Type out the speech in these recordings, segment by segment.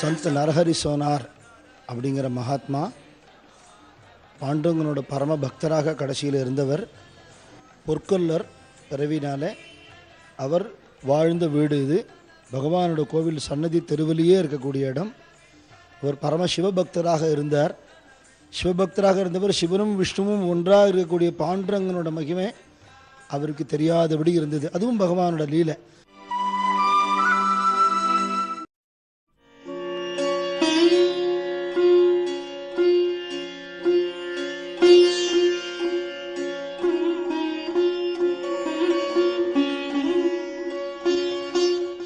Chand Narahari sonar அப்படிங்கிற மகாத்மா பாண்டவங்களோட பரம பக்தராக கடைசியில் இருந்தவர். பொற்கொல்லர் பிறவினால அவர் வாழ்ந்த வீடு இது. பகவானோட கோவில் சன்னதி தெருவிலேயே இருக்கக்கூடிய இடம். அவர் பரம சிவபக்தராக இருந்தார். சிவபக்தராக இருந்தவர் சிவனும் விஷ்ணுவும் ஒன்றாக இருக்கக்கூடிய பாண்டுரங்கனோட மகிமை அவருக்கு தெரியாதபடி இருந்தது. அதுவும் பகவானோட லீலை.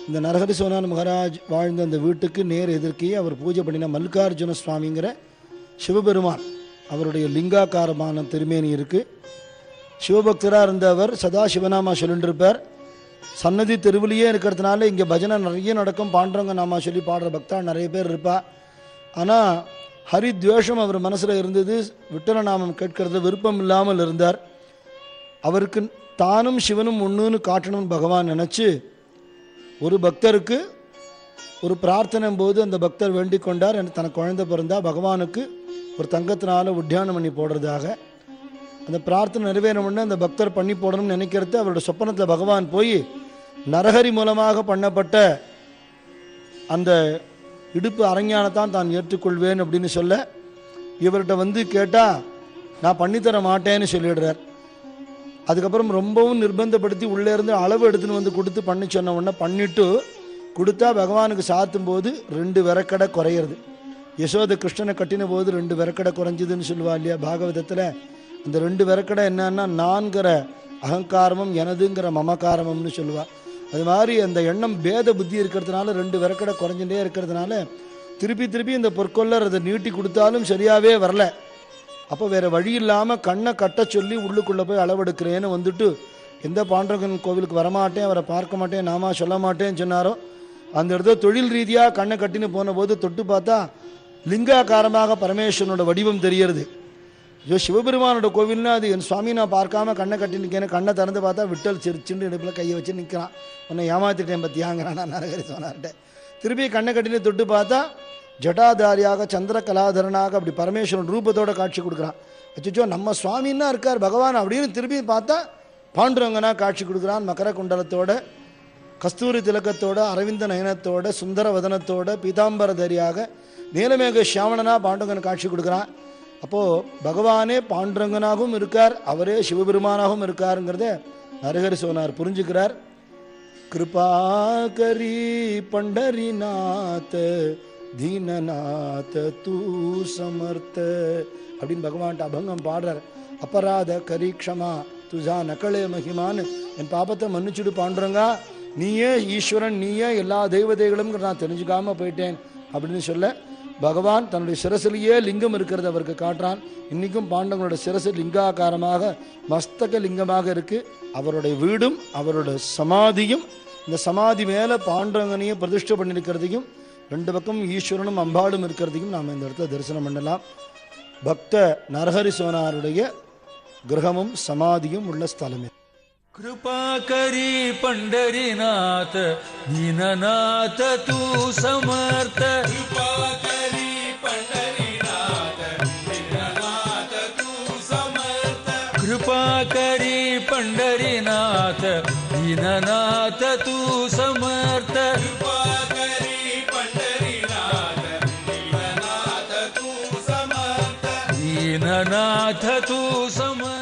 இந்த நரஹரி சோனான் மகாராஜ் வாழ்ந்த அந்த வீட்டுக்கு நேர் எதிர்க்கையே அவர் பூஜை பண்ணின மல்லிகார்ஜுன சுவாமிங்கிற சிவபெருமான் அவருடைய லிங்காக்காரமான திருமேனி இருக்குது சிவபக்தராக இருந்தவர் சதா சிவநாமா சொல்லிட்டுருப்பார் சன்னதி தெருவிலேயே இருக்கிறதுனால இங்கே பஜனை நிறைய நடக்கும். பாண்டவங்க நாமா சொல்லி பாடுற பக்தா நிறைய பேர் இருப்பா. ஆனால் ஹரித்வேஷம் அவர் மனசில் இருந்தது விட்டல நாமம் கேட்கறது விருப்பம் இல்லாமல் இருந்தார். அவருக்கு தானும் சிவனும் ஒன்றுன்னு காட்டணும்னு பகவான் நினச்சி ஒரு பக்தருக்கு ஒரு பிரார்த்தனை போது அந்த பக்தர் வேண்டிக் கொண்டார் எனக்கு தனக்கு குழந்தை பிறந்தா பகவானுக்கு ஒரு தங்கத்தினால உத்தியானம் பண்ணி போடுறதாக. அந்த பிரார்த்தனை நிறைவேறணும்னு அந்த பக்தர் பண்ணி போடணும்னு நினைக்கிறது அவரோட சொப்பனத்தில் பகவான் போய் நரஹரி மூலமாக பண்ணப்பட்ட அந்த இடுப்பு அரஞ்ஞானத்தான் தான் ஏற்றுக்கொள்வேன் அப்படின்னு சொல்ல இவர்கிட்ட வந்து கேட்டால் நான் பண்ணித்தர மாட்டேன்னு சொல்லிடுறார். அதுக்கப்புறம் ரொம்பவும் நிர்பந்தப்படுத்தி உள்ளே இருந்து அளவு எடுத்துன்னு வந்து கொடுத்து பண்ணி சொன்ன உடனே பண்ணிட்டு கொடுத்தா பகவானுக்கு சாத்தும் போது ரெண்டு விரக்கடை குறையிறது. யசோத கிருஷ்ணனை கட்டின போது ரெண்டு விரக்கடை குறைஞ்சதுன்னு சொல்லுவா இல்லையா பாகவதத்தில்? அந்த ரெண்டு விரக்கடை என்னன்னா நான்கிற அகங்காரமும் எனதுங்கிற மமகாரமம்னு சொல்லுவா. அது மாதிரி அந்த எண்ணம் பேத புத்தி இருக்கிறதுனால ரெண்டு விரக்கடை குறைஞ்சுட்டே இருக்கிறதுனால திருப்பி திருப்பி இந்த பொற்கொள்ளர் அதை நீட்டி கொடுத்தாலும் சரியாகவே வரலை. அப்போ வேறு வழி இல்லாமல் கண்ணை கட்ட சொல்லி உள்ளுக்குள்ளே போய் அளவெடுக்கிறேன்னு வந்துட்டு எந்த பாண்டவன் கோவிலுக்கு வரமாட்டேன் அவரை பார்க்க மாட்டேன் நாமா சொல்ல மாட்டேன்னு சொன்னாரோ அந்த இடத்துல தொழில் ரீதியாக கண்ணை கட்டின்னு போனபோது தொட்டு பார்த்தா லிங்காகாரமாக பரமேஸ்வரனோட வடிவம் தெரியறது ஐயோ சிவபெருமானோட கோவில்னா அது என் சுவாமி நான் பார்க்காம கண்ணை கட்டி நிற்கிறேன் கண்ணை திறந்து பார்த்தா விட்டல் சிரிச்சுன்னு இடுப்பில் கையை வச்சு நிற்கிறான் உன்னை ஏமாத்திட்டேன் பற்றியாங்கிறான் நான் நரகரி சொன்னார்கிட்ட திருப்பி கண்ணை கட்டினு தொட்டு பார்த்தா ஜடாதாரியாக சந்திர கலாதரனாக அப்படி பரமேஸ்வரன் ரூபத்தோட காட்சி கொடுக்குறான். அச்சோ நம்ம சுவாமின்னா இருக்கார் பகவான் அப்படின்னு திரும்பி பார்த்தா பாண்டுரங்கனா காட்சி கொடுக்குறான் மகர குண்டலத்தோட கஸ்தூரி திலக்கத்தோட அரவிந்த நயனத்தோட சுந்தர வதனத்தோட பீதாம்பரதரியாக நீலமேக சியாவணனாக பாண்டுரங்கன் காட்சி கொடுக்குறான். அப்போது பகவானே பாண்டுரங்கனாகவும் இருக்கார் அவரே சிவபெருமானாகவும் இருக்காருங்கிறத நரகர் சோனார் புரிஞ்சுக்கிறார். கிருபாகரி பண்டரிநாத் தீனநாத தூ சமர்த்த அப்படின்னு பகவான்கிட்ட அபங்கம் பாடுறார். அபராத கரீக்ஷமா துஜா நகலே மகிமான்னு. என் பாப்பத்தை மன்னிச்சுடு பாண்டுறங்கா. நீயே ஈஸ்வரன் நீயே எல்லா தெய்வதைகளும் நான் தெரிஞ்சுக்காமல் போயிட்டேன் அப்படின்னு சொல்ல பகவான் தன்னுடைய சிரசிலேயே லிங்கம் இருக்கிறத அவருக்கு காட்டுறான். இன்றைக்கும் பாண்டவங்களோட சிரசு லிங்காகாரமாக மஸ்தக லிங்கமாக இருக்கு. அவருடைய வீடும் அவரோட சமாதியும் இந்த சமாதி மேலே பாண்டவங்கனையும் பிரதிஷ்டை பண்ணியிருக்கிறதையும் ரெண்டு பக்கம் ஈஸ்வரனும் அம்பாளும் இருக்கிறதையும் நாம் இந்த இடத்துல தரிசனம் பண்ணலாம் பக்த நரஹரி சோனாருடைய கிரகமும் சமாதியும் உள்ள ஸ்தலமே कृपा करी पंढरीनाथ दीननाथ तू समर्थ कृपा करी पंढरीनाथ दीननाथ तू समर्थ कृपा करी पंढरीनाथ दीननाथ तू समर्थ